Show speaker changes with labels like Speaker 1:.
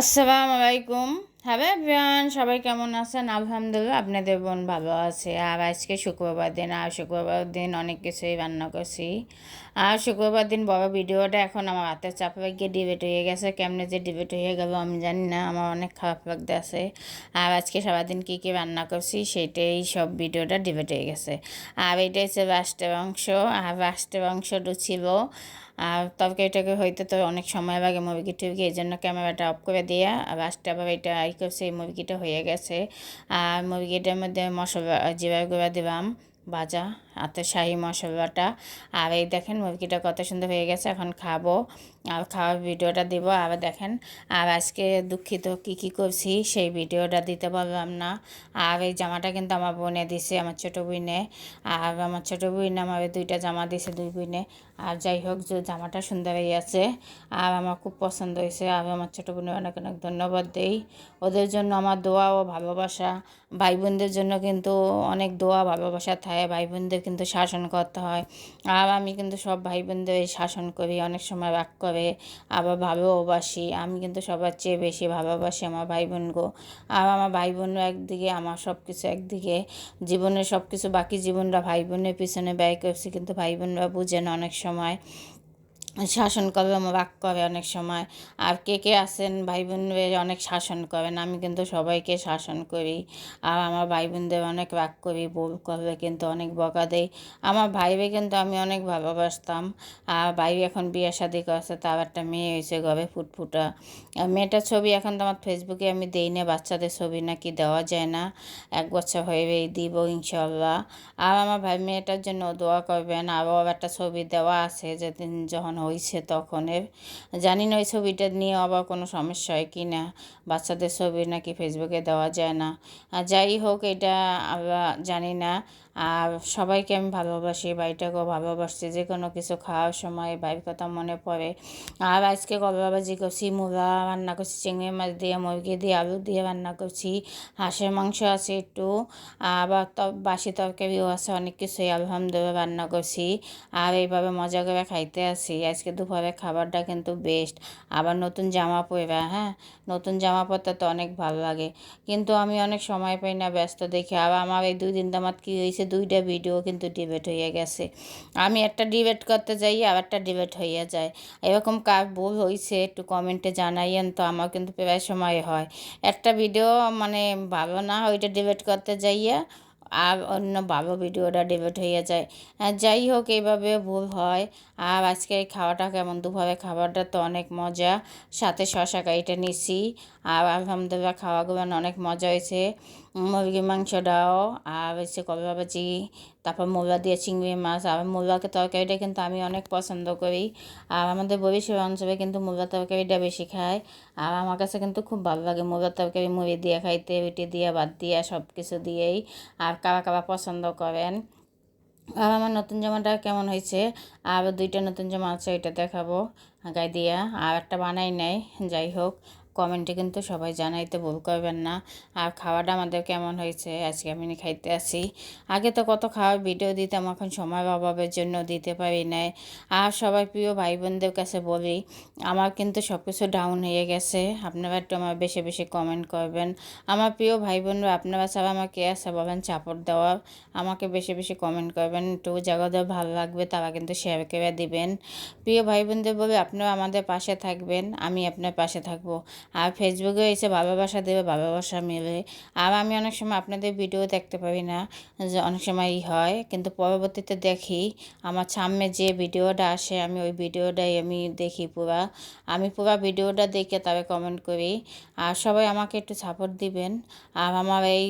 Speaker 1: আসসালামু আলাইকুম hello everyone, সবাই কেমন আছেন? আলহামদুলিল্লাহ, আপনাদের বোন ভালো আছে। আর আজকে শুক্রবার দিন, আর শুক্রবার দিন অনেক কিছুই রান্না করছি। আর শুক্রবার দিন বড় ভিডিওটা এখন আমার হাতের চাপে গিয়ে ডিবেট হয়ে গেছে। কেমনে যে ডিবেট হয়ে গেল আমি জানি না, আমার অনেক খারাপ লাগতে আছে আর আজকে সারাদিন কী কী রান্না করছি সেইটাই সব ভিডিওটা ডিবেট হয়ে গেছে। আর এটা হচ্ছে রাষ্ট্রের অংশ, আর রাষ্ট্রের অংশ ছিল আর তরকারিটাকে হইতে তো অনেক সময় লাগে মুরগি টুরগি এই জন্য ক্যামেরাটা অফ করে দিয়ে। লাস্টে আবার এটা আই করছে, এই মুরগিটা হয়ে গেছে। আর মুরগিটার মধ্যে মশলা জিরা গুঁড়া দিলাম, ভাজা, হাতে শাহি মশলাটা। আর এই দেখেন মুরগিটা কত সুন্দর হয়ে গেছে, এখন খাব। আর খাওয়ার ভিডিওটা দিব। আবার দেখেন, আর আজকে দুঃখিত কি কি করছি, সেই ভিডিওটা দিতে পারলাম না। আর এই জামাটা কিন্তু আমার বোনে দিছে, আমার ছোটো বোনে। আর আমার ছোটো বোন আমার দুইটা জামা দিছে, দুই বোনে। আর যাই হোক, যে জামাটা সুন্দর হয়ে আছে, আর আমার খুব পছন্দ হয়েছে, আর আমার ছোটো বোনের অনেক অনেক ধন্যবাদ দেই। ওদের জন্য আমার দোয়া ও ভালোবাসা। ভাই বোনদের জন্য কিন্তু অনেক দোয়া, ভালোবাসা থাকে। ভাই বোনদের কিন্তু শাসন করতে হয়। আর আমি কিন্তু সব ভাই বোনদের শাসন করি, অনেক সময় রাগ করে, আবার ভালোবাসি আমি কিন্তু সবার চেয়ে বেশি ভালোবাসি আমার ভাই বোনগো আর আমার ভাই বোনও একদিকে, আমার সব কিছু একদিকে। জীবনের সব কিছু বাকি জীবনরা ভাই বোনের পিছনে ব্যয় করছি, কিন্তু ভাই বোনরা বুঝে না অনেক সময় শাসন করে রাগ করে অনেক সময়। আর কে কে আছেন ভাই বোনদের অনেক শাসন করেন আমি কিন্তু সবাইকে শাসন করি। আর আমার ভাই বোনদের অনেক রাগ করি বল করলে কিন্তু অনেক বকা দেই। আমার ভাইবে কিন্তু আমি অনেক ভালোবাসতাম। আর ভাই এখন বিয়ে শাদি করছে তার একটা মেয়ে হয়েছে ঘরে ফুটফুটা। মেয়েটার ছবি এখন তো আমার ফেসবুকে আমি দেই না, বাচ্চাদের ছবি নাকি দেওয়া যায় না। এক বছর হয়ে দিব ইনশাল্লাহ। আর আমার ভাই মেয়েটার জন্য দোয়া করবেন, আরও একটা ছবি দেওয়া আছে যেদিন যখন হয়েছে তখনের। জানি না ওই ছবিটা নিয়ে আবার কোনো সমস্যা হয় কি না। বাচ্চাদের ছবি নাকি ফেসবুকে দেওয়া যায় না। যাই হোক, এটা জানি না। আর সবাইকে আমি ভালোবাসি, বাড়িটাকেও ভালোবাসছি, যে কোনো কিছু খাওয়ার সময় বাড়ির কথা মনে পড়ে। আর আজকে কলবাবাজি করছি, মুলা রান্না করছি, চিংড়ি মাছ দিয়ে, মুরগি দিয়ে, আলু দিয়ে রান্না করছি, হাঁসের মাংস আছে একটু, আবার বাসি তরকারিও আছে, অনেক কিছুই আলহামদুলিল্লাহ রান্না করছি। আর এইভাবে মজা করে খাইতে আসি। আজকে দুপুরে খাবারটা কিন্তু বেস্ট আবার নতুন জামা পরা হ্যাঁ? নতুন জামা পরতে তো অনেক ভালো লাগে। কিন্তু আমি অনেক সময় পাই না ব্যস্ত দেখি। আবার আমার এই দুই দিন দামাত কী হয়েছে দুইটা ভিডিও কিন্তু ডিবেট হয়ে গেছে। আমি একটা ডিবেট করতে যাই আর একটা ডিবেট হয়ে যায়। এরকম কার বই হয়েছে একটু কমেন্টে জানাইয়েন তো আমার কিন্তু প্রায় সময় হয়। একটা ভিডিও মানে ভালো না ওইটা ডিবেট করতে যাইয়া আর অন্য ভালো ভিডিওটা ডিবেট হয়ে যায় যাই হোক এইভাবে ভুল হয়। আর আজকে খাওয়াটা কেমন? দুপুরে খাবারটা তো অনেক মজা। সাথে শশা কাইটা নিছি আর আলহামদুলিল্লাহ খাওয়াগুলো অনেক মজা হয়েছে। মুরগির মাংসটাও। আর হচ্ছে কবে ভাজি তারপর মোলা দিয়ে চিংড়ি মাছ। আর মোলাকে তরকারিটা কিন্তু আমি অনেক পছন্দ করি। আর আমাদের বরিশাল অঞ্চলে কিন্তু মোলা তরকারিটা বেশি খায়। আর আমার কাছে কিন্তু খুব ভালো লাগে মোলা তরকারি, মুড়ি দিয়ে খাইতে, রুটি দিয়ে, ভাত দিয়ে সব কিছু দিয়েই। আর কারা কাবা পছন্দ করেন। আর আমার নতুন জামাটা কেমন হয়েছে? আর দুইটা নতুন জামা আছে, ওইটা দেখাবো গায়ে দিয়া। আর একটা বানাই নাই, যাই হোক। কমেন্টে কিন্তু সবাই জানাইতে ভুল করবেন না। আর খাওয়াটা আমাদের কেমন হয়েছে? আজকে আমি খাইতে আসি। আগে তো কত খাওয়ার ভিডিও দিতাম, এখন সময় অভাবের জন্য দিতে পারি নাই। আর সবাই প্রিয় ভাই বোনদের কাছে বলি, আমার কিন্তু সব কিছু ডাউন হয়ে গেছে। আপনারা একটু আমার বেশি বেশি কমেন্ট করবেন। আমার প্রিয় ভাই বোনরা আপনারা সব আমাকে আছে বলেন চাপড় দেওয়া আমাকে বেশি বেশি কমেন্ট করবেন। একটু জায়গাতে ভালো লাগবে তারা কিন্তু শেয়ার করে দিবেন। প্রিয় ভাই বোনদের বলে, আপনারা আমাদের পাশে থাকবেন, আমি আপনার পাশে থাকব। আর ফেসবুকে এসে ভালোবাসা দেবে ভালোবাসা মেলে। আর আমি অনেক সময় আপনাদের ভিডিও দেখতে পারি না, যে অনেক সময় ই হয়। কিন্তু পরবর্তীতে দেখি, আমার সামনে যে ভিডিওটা আসে, আমি ওই ভিডিওটাই আমি দেখি পুরা। আমি পুরা ভিডিওটা দেখে তবে কমেন্ট করি। আর সবাই আমাকে একটু সাপোর্ট দিবেন। আর আমার এই